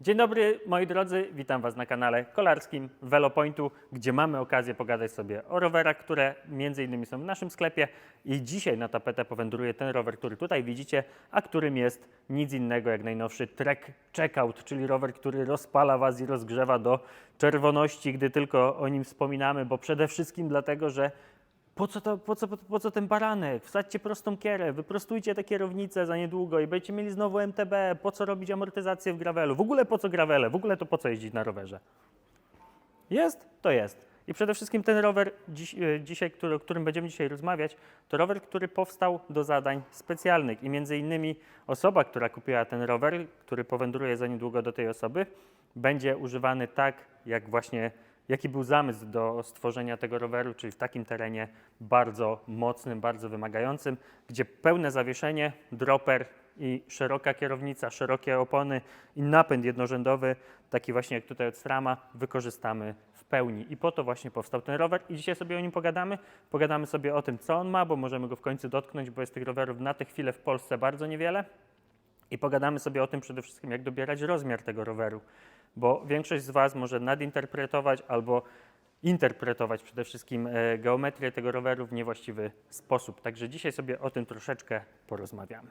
Dzień dobry moi drodzy, witam Was na kanale kolarskim Velopointu, gdzie mamy okazję pogadać sobie o rowerach, które między innymi są w naszym sklepie. I dzisiaj na tapetę powędruje ten rower, który tutaj widzicie, a którym jest nic innego jak najnowszy Trek Checkout, czyli rower, który rozpala Was i rozgrzewa do czerwoności, gdy tylko o nim wspominamy, bo przede wszystkim dlatego, że po co, to, po, co, po co ten baranek? Wsadźcie prostą kierę, wyprostujcie te kierownice za niedługo i będziecie mieli znowu MTB. Po co robić amortyzację w gravelu? W ogóle po co gravele? W ogóle to po co jeździć na rowerze? Jest? To jest. I przede wszystkim ten rower, dziś, e, dzisiaj, który, o którym będziemy dzisiaj rozmawiać, to rower, który powstał do zadań specjalnych i między innymi osoba, która kupiła ten rower, który powędruje za niedługo do tej osoby, będzie używany tak, jak właśnie jaki był zamysł do stworzenia tego roweru, czyli w takim terenie bardzo mocnym, bardzo wymagającym, gdzie pełne zawieszenie, dropper i szeroka kierownica, szerokie opony i napęd jednorzędowy, taki właśnie jak tutaj od Strama, wykorzystamy w pełni. I po to właśnie powstał ten rower i dzisiaj sobie o nim pogadamy. Pogadamy sobie o tym, co on ma, bo możemy go w końcu dotknąć, bo jest tych rowerów na tę chwilę w Polsce bardzo niewiele. I pogadamy sobie o tym przede wszystkim, jak dobierać rozmiar tego roweru, bo większość z Was może nadinterpretować albo interpretować przede wszystkim e, geometrię tego roweru w niewłaściwy sposób. Także dzisiaj sobie o tym troszeczkę porozmawiamy.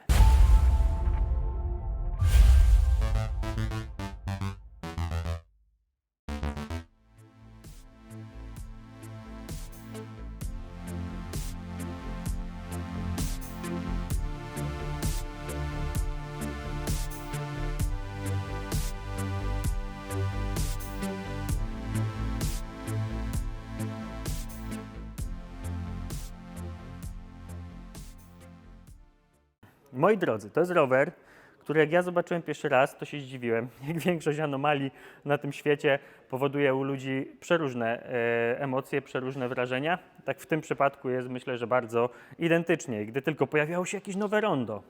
Moi drodzy, to jest rower, który jak ja zobaczyłem pierwszy raz, to się zdziwiłem. Jak większość anomalii na tym świecie powoduje u ludzi przeróżne e, emocje, przeróżne wrażenia. Tak w tym przypadku jest myślę, że bardzo identycznie. I Gdy tylko pojawiało się jakieś nowe rondo,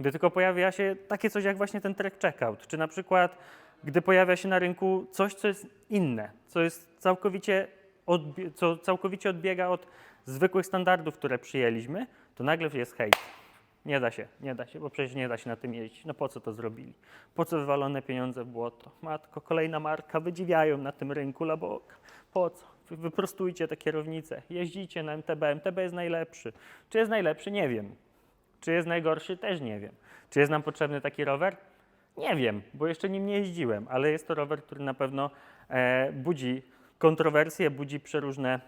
gdy tylko pojawia się takie coś jak właśnie ten track checkout, czy na przykład gdy pojawia się na rynku coś, co jest inne, co jest całkowicie, co całkowicie odbiega od zwykłych standardów, które przyjęliśmy, to nagle jest hejt. Nie da się, nie da się, bo przecież nie da się na tym jeździć. No po co to zrobili? Po co wywalone pieniądze w błoto? Matko, kolejna marka, wydziwiają na tym rynku labok. Po co? Wy- Wyprostujcie te kierownice, jeździcie na MTB. MTB jest najlepszy. Czy jest najlepszy? Nie wiem. Czy jest najgorszy? Też nie wiem. Czy jest nam potrzebny taki rower? Nie wiem, bo jeszcze nim nie jeździłem, ale jest to rower, który na pewno e, budzi kontrowersje, budzi przeróżne,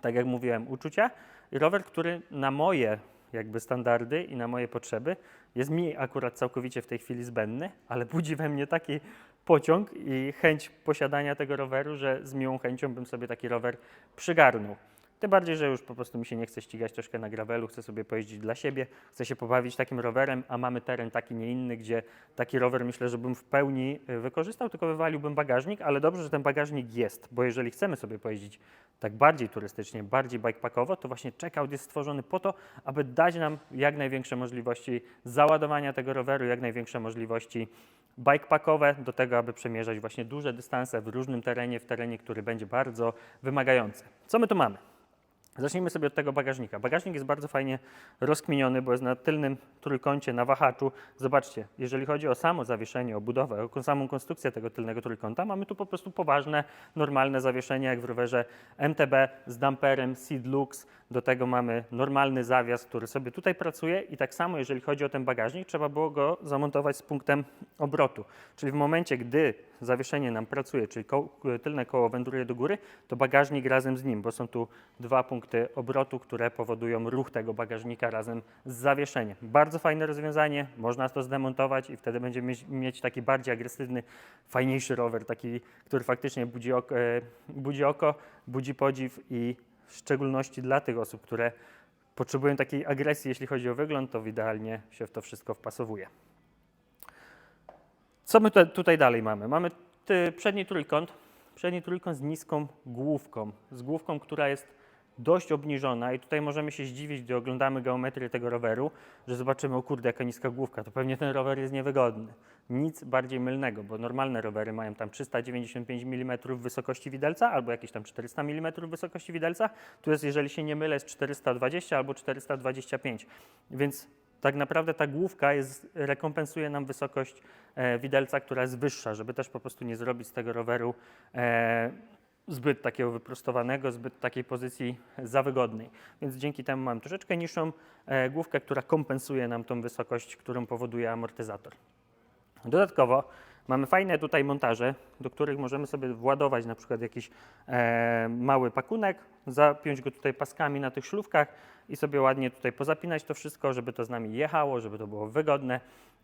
tak jak mówiłem, uczucia. Rower, który na moje jakby standardy i na moje potrzeby jest mi akurat całkowicie w tej chwili zbędny, ale budzi we mnie taki pociąg i chęć posiadania tego roweru, że z miłą chęcią bym sobie taki rower przygarnął. Tym bardziej, że już po prostu mi się nie chce ścigać troszkę na gravelu, chcę sobie pojeździć dla siebie, chcę się pobawić takim rowerem, a mamy teren taki, nie inny, gdzie taki rower myślę, że bym w pełni y, wykorzystał, tylko wywaliłbym bagażnik, ale dobrze, że ten bagażnik jest, bo jeżeli chcemy sobie pojeździć tak bardziej turystycznie, bardziej bikepackowo, to właśnie checkout jest stworzony po to, aby dać nam jak największe możliwości załadowania tego roweru, jak największe możliwości bikepackowe do tego, aby przemierzać właśnie duże dystanse w różnym terenie, w terenie, który będzie bardzo wymagający. Co my tu mamy? Zacznijmy sobie od tego bagażnika. Bagażnik jest bardzo fajnie rozkminiony, bo jest na tylnym trójkącie, na wahaczu. Zobaczcie, jeżeli chodzi o samo zawieszenie, o budowę, o samą konstrukcję tego tylnego trójkąta, mamy tu po prostu poważne, normalne zawieszenie, jak w rowerze MTB z damperem Seed Lux. Do tego mamy normalny zawias, który sobie tutaj pracuje i tak samo, jeżeli chodzi o ten bagażnik, trzeba było go zamontować z punktem obrotu. Czyli w momencie, gdy zawieszenie nam pracuje, czyli tylne koło wędruje do góry, to bagażnik razem z nim, bo są tu dwa punkty obrotu, które powodują ruch tego bagażnika razem z zawieszeniem. Bardzo fajne rozwiązanie, można to zdemontować i wtedy będziemy mieć, mieć taki bardziej agresywny, fajniejszy rower, taki, który faktycznie budzi oko, e, budzi, oko, budzi podziw i w szczególności dla tych osób, które potrzebują takiej agresji, jeśli chodzi o wygląd, to idealnie się w to wszystko wpasowuje. Co my tutaj dalej mamy? Mamy przedni trójkąt, przedni trójkąt z niską główką, z główką, która jest dość obniżona i tutaj możemy się zdziwić, gdy oglądamy geometrię tego roweru, że zobaczymy, o kurde, jaka niska główka, to pewnie ten rower jest niewygodny. Nic bardziej mylnego, bo normalne rowery mają tam 395 mm wysokości widelca albo jakieś tam 400 mm wysokości widelca. Tu jest, jeżeli się nie mylę, jest 420 albo 425, więc tak naprawdę ta główka jest, rekompensuje nam wysokość e, widelca, która jest wyższa, żeby też po prostu nie zrobić z tego roweru e, zbyt takiego wyprostowanego, zbyt takiej pozycji za wygodnej. Więc dzięki temu mam troszeczkę niższą e, główkę, która kompensuje nam tą wysokość, którą powoduje amortyzator. Dodatkowo mamy fajne tutaj montaże, do których możemy sobie władować na przykład jakiś e, mały pakunek, zapiąć go tutaj paskami na tych szlówkach i sobie ładnie tutaj pozapinać to wszystko, żeby to z nami jechało, żeby to było wygodne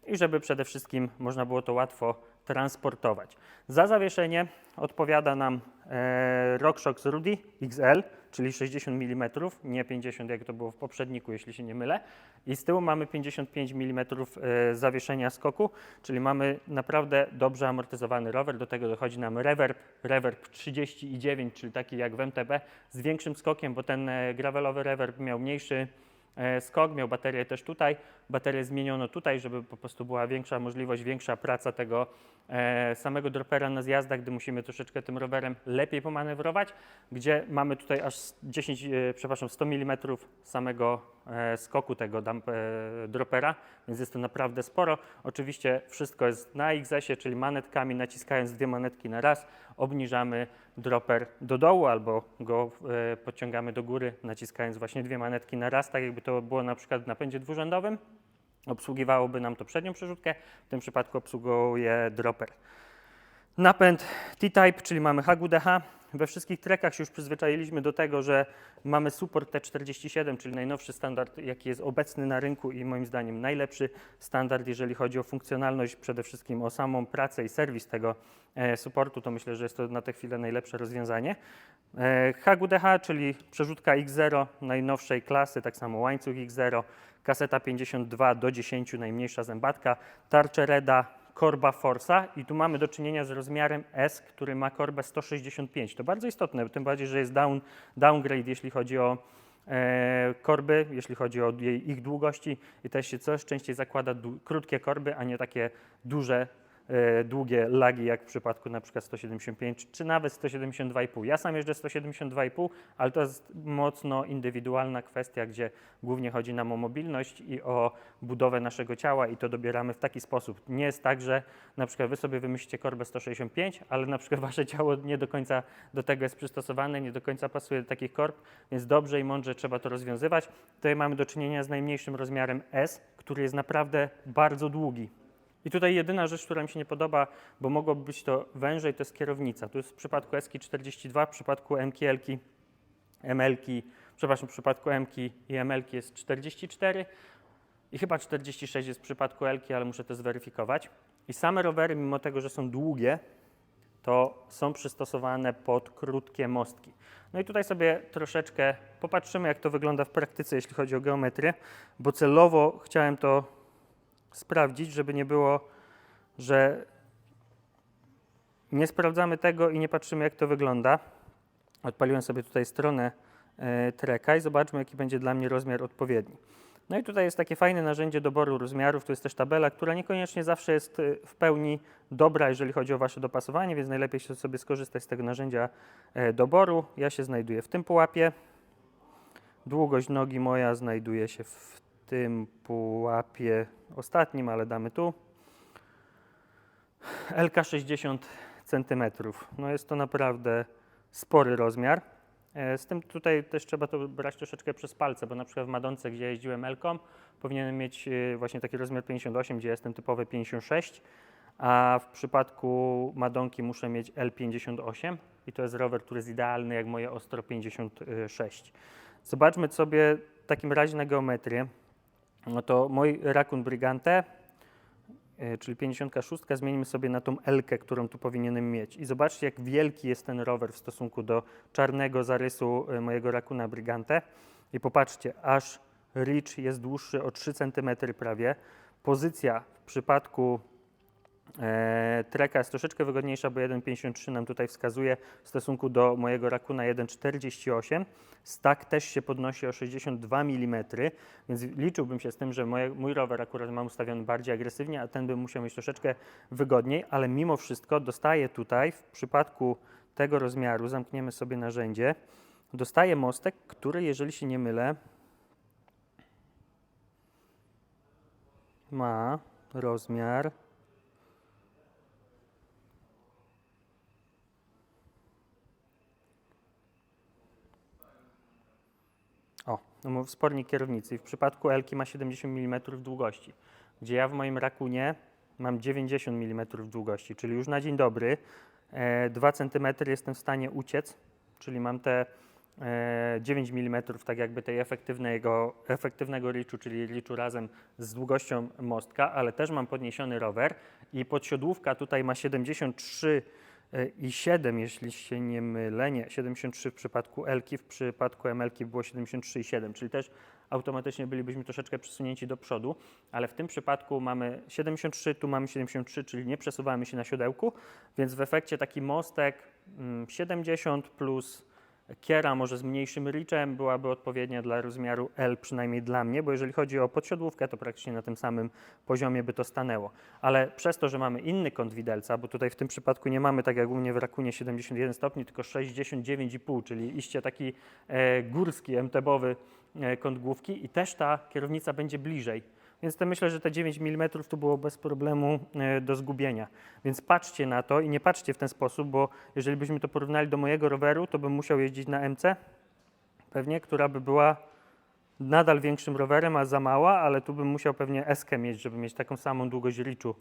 i żeby przede wszystkim można było to łatwo transportować. Za zawieszenie odpowiada nam e, RockShox Rudy XL, czyli 60 mm, nie 50 jak to było w poprzedniku, jeśli się nie mylę. I z tyłu mamy 55 mm e, zawieszenia skoku, czyli mamy naprawdę dobrze amortyzowany rower. Do tego dochodzi nam reverb, reverb 39, czyli taki jak w MTB, z większym skokiem, bo ten e, gravelowy reverb miał mniejszy e, skok, miał baterię też tutaj. Baterię zmieniono tutaj, żeby po prostu była większa możliwość, większa praca tego e, samego dropera na zjazdach, gdy musimy troszeczkę tym rowerem lepiej pomanewrować, gdzie mamy tutaj aż 10, e, przepraszam, 100 mm samego e, skoku tego dump, dropera, więc jest to naprawdę sporo. Oczywiście wszystko jest na XS-ie, czyli manetkami, naciskając dwie manetki na raz, obniżamy dropper do dołu albo go podciągamy do góry, naciskając właśnie dwie manetki na raz, tak jakby to było na przykład w napędzie dwurzędowym. Obsługiwałoby nam to przednią przerzutkę, w tym przypadku obsługuje dropper. Napęd T-Type, czyli mamy HGDH. We wszystkich trekach się już przyzwyczailiśmy do tego, że mamy support T47, czyli najnowszy standard, jaki jest obecny na rynku i moim zdaniem najlepszy standard, jeżeli chodzi o funkcjonalność, przede wszystkim o samą pracę i serwis tego e, supportu, to myślę, że jest to na tę chwilę najlepsze rozwiązanie. E, HGDH, czyli przerzutka X0 najnowszej klasy, tak samo łańcuch X0, kaseta 52 do 10, najmniejsza zębatka, tarcze Reda, korba Forza i tu mamy do czynienia z rozmiarem S, który ma korbę 165. To bardzo istotne, tym bardziej, że jest down, downgrade, jeśli chodzi o e, korby, jeśli chodzi o jej, ich długości. I też się coraz częściej zakłada krótkie korby, a nie takie duże, długie lagi, jak w przypadku na przykład 175 czy nawet 172,5. Ja sam jeżdżę 172,5, ale to jest mocno indywidualna kwestia, gdzie głównie chodzi nam o mobilność i o budowę naszego ciała i to dobieramy w taki sposób. Nie jest tak, że na przykład wy sobie wymyślicie korbę 165, ale na przykład wasze ciało nie do końca do tego jest przystosowane, nie do końca pasuje do takich korb, więc dobrze i mądrze trzeba to rozwiązywać. Tutaj mamy do czynienia z najmniejszym rozmiarem S, który jest naprawdę bardzo długi. I tutaj jedyna rzecz, która mi się nie podoba, bo mogłoby być to wężej, to jest kierownica. Tu jest w przypadku Eski 42, w przypadku MKL-ki, ML-ki, przepraszam, w przypadku M-ki i ML-ki jest 44 i chyba 46 jest w przypadku L-ki, ale muszę to zweryfikować. I same rowery, mimo tego, że są długie, to są przystosowane pod krótkie mostki. No i tutaj sobie troszeczkę popatrzymy, jak to wygląda w praktyce, jeśli chodzi o geometrię, bo celowo chciałem to sprawdzić, żeby nie było, że nie sprawdzamy tego i nie patrzymy, jak to wygląda. Odpaliłem sobie tutaj stronę e, treka i zobaczmy, jaki będzie dla mnie rozmiar odpowiedni. No i tutaj jest takie fajne narzędzie doboru rozmiarów. Tu jest też tabela, która niekoniecznie zawsze jest e, w pełni dobra, jeżeli chodzi o Wasze dopasowanie, więc najlepiej się sobie skorzystać z tego narzędzia e, doboru. Ja się znajduję w tym pułapie. Długość nogi moja znajduje się w tym pułapie ostatnim, ale damy tu. LK 60 cm. No jest to naprawdę spory rozmiar. E, Z tym tutaj też trzeba to brać troszeczkę przez palce, bo na przykład w Madonce, gdzie jeździłem Elką, powinienem mieć e, właśnie taki rozmiar 58, gdzie jestem typowy 56, a w przypadku Madonki muszę mieć L58 i to jest rower, który jest idealny jak moje Ostro 56. Zobaczmy sobie w takim razie na geometrię. No to mój Raccoon Brigante, czyli 56, zmienimy sobie na tą L-kę, którą tu powinienem mieć. I zobaczcie, jak wielki jest ten rower w stosunku do czarnego zarysu e, mojego Raccoona Brigante. I popatrzcie, aż reach jest dłuższy o 3 cm prawie. Pozycja w przypadku treka jest troszeczkę wygodniejsza, bo 1,53 nam tutaj wskazuje w stosunku do mojego Rakuna 1,48. Stak też się podnosi o 62 mm, więc liczyłbym się z tym, że moje, mój rower akurat mam ustawiony bardziej agresywnie, a ten bym musiał mieć troszeczkę wygodniej, ale mimo wszystko dostaję tutaj w przypadku tego rozmiaru, zamkniemy sobie narzędzie, dostaję mostek, który jeżeli się nie mylę, ma rozmiar No bo wspornik kierownicy. W przypadku Elki ma 70 mm długości, gdzie ja w moim rakunie mam 90 mm długości, czyli już na dzień dobry e, 2 cm jestem w stanie uciec, czyli mam te e, 9 mm tak jakby tej efektywnego, efektywnego reachu, czyli reachu razem z długością mostka, ale też mam podniesiony rower i podsiodłówka tutaj ma 73 e, i 7, jeśli się nie mylę, nie, 73 w przypadku Elki, w przypadku MLki było 73 i 7, czyli też automatycznie bylibyśmy troszeczkę przesunięci do przodu, ale w tym przypadku mamy 73, tu mamy 73, czyli nie przesuwamy się na siodełku, więc w efekcie taki mostek mm, 70 plus kiera może z mniejszym reachem byłaby odpowiednia dla rozmiaru L, przynajmniej dla mnie, bo jeżeli chodzi o podsiodłówkę, to praktycznie na tym samym poziomie by to stanęło. Ale przez to, że mamy inny kąt widelca, bo tutaj w tym przypadku nie mamy tak jak u mnie w Rakunie 71 stopni, tylko 69,5, czyli iście taki e, górski, MTB-owy e, kąt główki i też ta kierownica będzie bliżej. Więc to myślę, że te 9 mm tu było bez problemu e, do zgubienia. Więc patrzcie na to i nie patrzcie w ten sposób, bo jeżeli byśmy to porównali do mojego roweru, to bym musiał jeździć na MC, pewnie, która by była nadal większym rowerem, a za mała, ale tu bym musiał pewnie eskę mieć, żeby mieć taką samą długość reachu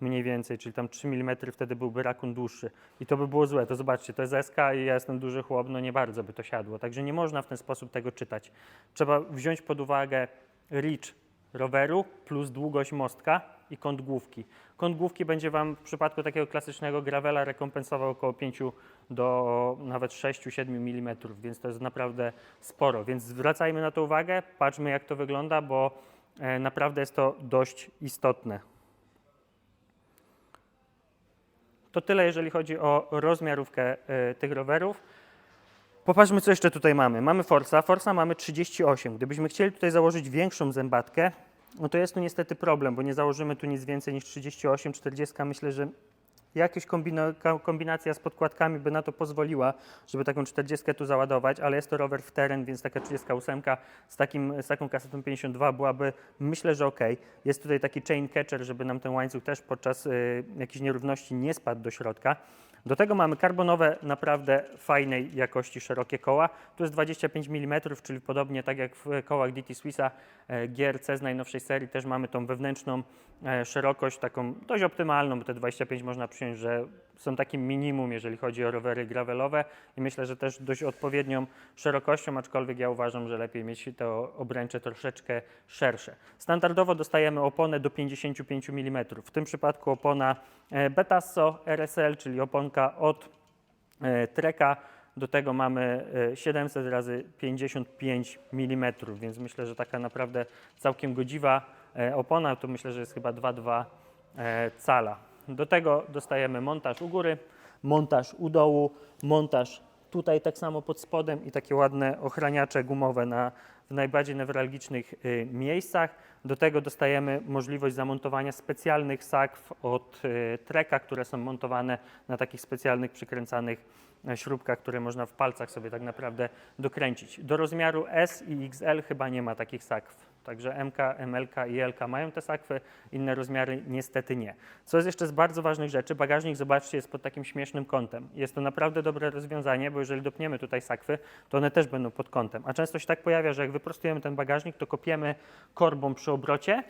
mniej więcej, czyli tam 3 mm wtedy byłby rakun dłuższy. I to by było złe. To zobaczcie, to jest SK i ja jestem duży chłop, no nie bardzo by to siadło. Także nie można w ten sposób tego czytać. Trzeba wziąć pod uwagę reach roweru plus długość mostka i kąt główki. Kąt główki będzie Wam w przypadku takiego klasycznego gravela rekompensował około 5 do nawet 6-7 mm, więc to jest naprawdę sporo. Więc zwracajmy na to uwagę, patrzmy jak to wygląda, bo e, naprawdę jest to dość istotne. To tyle, jeżeli chodzi o rozmiarówkę e, tych rowerów. Popatrzmy, co jeszcze tutaj mamy. Mamy Forza. Forza mamy 38. Gdybyśmy chcieli tutaj założyć większą zębatkę, no to jest tu niestety problem, bo nie założymy tu nic więcej niż 38, 40. Myślę, że jakaś kombinacja z podkładkami by na to pozwoliła, żeby taką 40 tu załadować, ale jest to rower w teren, więc taka 38 z, takim, z taką kasetą 52 byłaby, myślę, że ok. Jest tutaj taki chain catcher, żeby nam ten łańcuch też podczas y, nierówności nie spadł do środka. Do tego mamy karbonowe, naprawdę fajnej jakości szerokie koła. Tu jest 25 mm, czyli podobnie tak jak w kołach DT Swissa e, GRC z najnowszej serii, też mamy tą wewnętrzną e, szerokość, taką dość optymalną, bo te 25 można przyjąć, że są takim minimum, jeżeli chodzi o rowery gravelowe i myślę, że też dość odpowiednią szerokością, aczkolwiek ja uważam, że lepiej mieć te obręcze troszeczkę szersze. Standardowo dostajemy oponę do 55 mm. W tym przypadku opona e, Betasso RSL, czyli oponka od e, Treka. Do tego mamy e, 700 razy 55 mm, więc myślę, że taka naprawdę całkiem godziwa e, opona. To myślę, że jest chyba 2,2 e, cala. Do tego dostajemy montaż u góry, montaż u dołu, montaż tutaj tak samo pod spodem i takie ładne ochraniacze gumowe na w najbardziej newralgicznych y, miejscach. Do tego dostajemy możliwość zamontowania specjalnych sakw od y, Treka, które są montowane na takich specjalnych przykręcanych e, śrubkach, które można w palcach sobie tak naprawdę dokręcić. Do rozmiaru S i XL chyba nie ma takich sakw. Także MK, MLK i LK mają te sakwy, inne rozmiary niestety nie. Co jest jeszcze z bardzo ważnych rzeczy, bagażnik, zobaczcie, jest pod takim śmiesznym kątem. Jest to naprawdę dobre rozwiązanie, bo jeżeli dopniemy tutaj sakwy, to one też będą pod kątem. A często się tak pojawia, że jak wyprostujemy ten bagażnik, to kopiemy korbą przy obrocie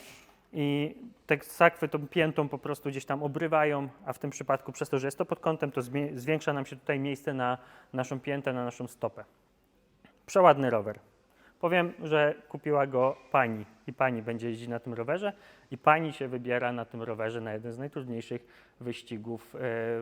i te sakwy tą piętą po prostu gdzieś tam obrywają, a w tym przypadku przez to, że jest to pod kątem, to zwiększa nam się tutaj miejsce na naszą piętę, na naszą stopę. Przeładny rower. Powiem, że kupiła go pani i pani będzie jeździć na tym rowerze i pani się wybiera na tym rowerze na jeden z najtrudniejszych wyścigów e,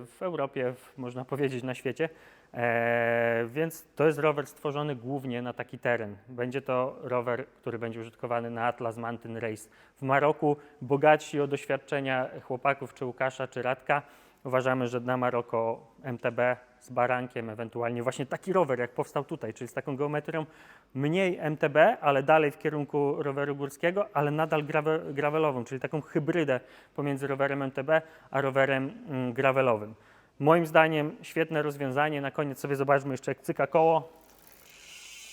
w Europie, można powiedzieć na świecie. E, więc to jest rower stworzony głównie na taki teren. Będzie to rower, który będzie użytkowany na Atlas Mountain Race w Maroku. Bogatsi o doświadczenia chłopaków, czy Łukasza, czy Radka. Uważamy, że na Maroko MTB z barankiem, ewentualnie właśnie taki rower, jak powstał tutaj, czyli z taką geometrią mniej MTB, ale dalej w kierunku roweru górskiego, ale nadal gravelową, czyli taką hybrydę pomiędzy rowerem MTB a rowerem mm, gravelowym. Moim zdaniem świetne rozwiązanie. Na koniec sobie zobaczmy jeszcze jak cyka koło.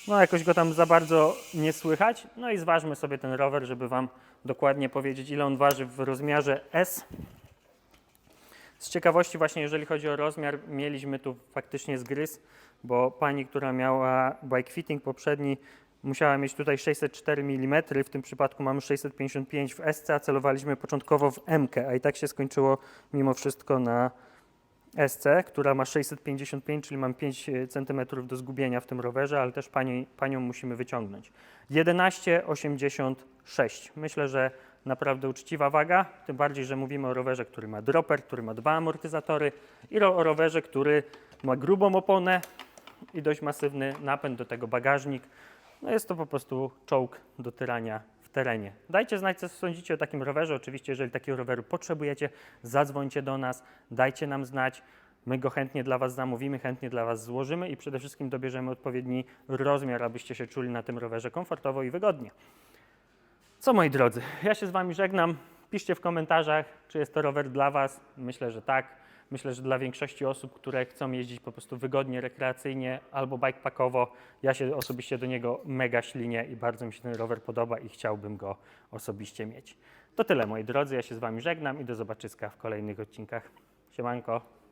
No jakoś go tam za bardzo nie słychać. No i zważmy sobie ten rower, żeby Wam dokładnie powiedzieć, ile on waży w rozmiarze S. Z ciekawości właśnie, jeżeli chodzi o rozmiar, mieliśmy tu faktycznie zgryz, bo pani, która miała bike fitting poprzedni, musiała mieć tutaj 604 mm, w tym przypadku mamy 655 w SC, a celowaliśmy początkowo w MK, a i tak się skończyło mimo wszystko na SC, która ma 655, czyli mam 5 cm do zgubienia w tym rowerze, ale też pani, panią musimy wyciągnąć. 11,86. Myślę, że naprawdę uczciwa waga, tym bardziej, że mówimy o rowerze, który ma dropper, który ma dwa amortyzatory i o rowerze, który ma grubą oponę i dość masywny napęd do tego bagażnik. No jest to po prostu czołg do tyrania w terenie. Dajcie znać, co sądzicie o takim rowerze. Oczywiście, jeżeli takiego roweru potrzebujecie, zadzwońcie do nas, dajcie nam znać. My go chętnie dla Was zamówimy, chętnie dla Was złożymy i przede wszystkim dobierzemy odpowiedni rozmiar, abyście się czuli na tym rowerze komfortowo i wygodnie. Co moi drodzy, ja się z Wami żegnam. Piszcie w komentarzach, czy jest to rower dla Was. Myślę, że tak. Myślę, że dla większości osób, które chcą jeździć po prostu wygodnie, rekreacyjnie albo bikepackowo, ja się osobiście do niego mega ślinię i bardzo mi się ten rower podoba i chciałbym go osobiście mieć. To tyle moi drodzy, ja się z Wami żegnam i do zobaczyska w kolejnych odcinkach. Siemanko.